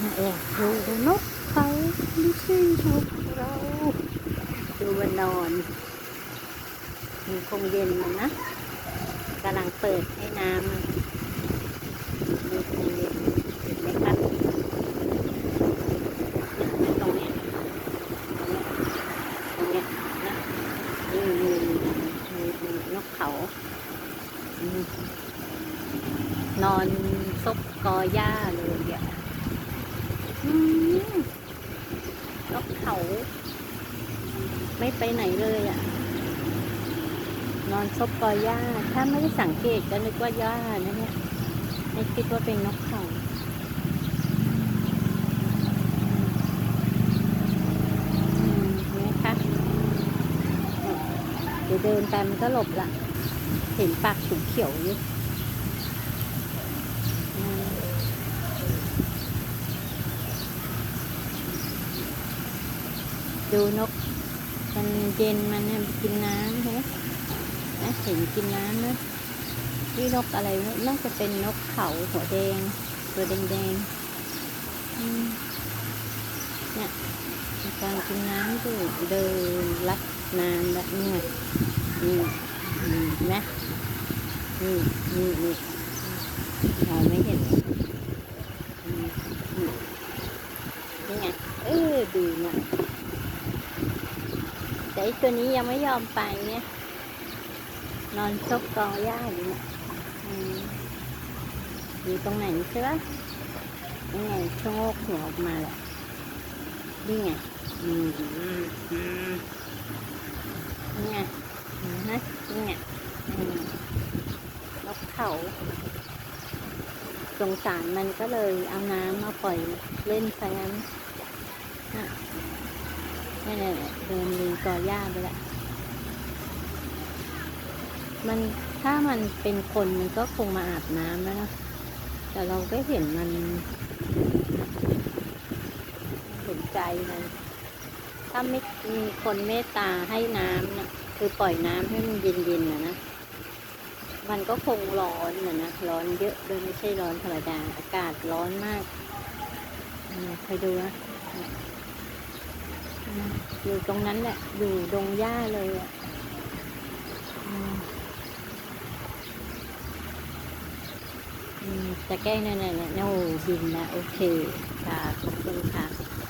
แอบดูนกเขาดูสินกเราดูมันนอนมันคงเย็นมันนะกำลังเปิดให้น้ำมันดูคงเย็นเห็นไหมครับเนี่ตรงนี้ตรงนี้นะนี่มีมีมีนกเขา นอนซบกอหญ้าเลยอะอืมนกเขา ไม่ไปไหนเลยอะ นอนซบกอหญ้า ถ้าไม่ได้สังเกตก็นึกว่าหญ้านะเนี่ย ไม่คิดว่าเป็นนกเขาเนไหมคะเดี๋ยวเดินไปมันก็หลบละ เห็นปากสูงเขียวอยู่ดูนก มันเย็นมันเนี่ยกินน้ำเห็นไหมนะเห็นกินน้ำนะนี่นกอะไรเนี่ยน่าจะเป็นนกเขาหัวแดง ตัวแดงแดงๆเนี่ยกำลังกินน้ำอยู่เดินลัดน้ำแบบนี้นี่นี่เห็นไหมนี่นี่นี่มองไม่เห็นนี่ไงเออดีมาก แต่ไอ้ตัวนี้ยังไม่ยอมไปเนี่ย นอนซบกอหญ้าอยู่เนี่ยอยู่ตรงไหนใช่ปะนี่ไงชะโงกหัวออกมาแหละนี่ไงอืมอืมอืมนี่ไงนไหมนี่ไงอืมนกเขาสงสารมันก็เลยเอาน้ำมาปล่อยเล่นซะงั้นน่ะ นี่แหละเดินลุยกอหญ้าไปละมันถ้ามันเป็นคนมันก็คงมาอาบน้ำแล้วนะแต่เราก็เห็นมันเห็นใจมันถ้าไม่มีคนเมตตาให้น้ำนะคือปล่อยน้ำให้มันเย็นๆนะนะมันก็คงร้อนนะนะร้อนเยอะโดยไม่ใช่ร้อนธรรมดาอากาศร้อนมากคอยดูนะ อยู่ตรงนั้นแหละ อยู่ดงหญ้าเลยอะอือจะแก้เนี่ยเนี่ยเนี่ยโอ้บินนะ โอเค ค่ะ ขอบคุณค่ะ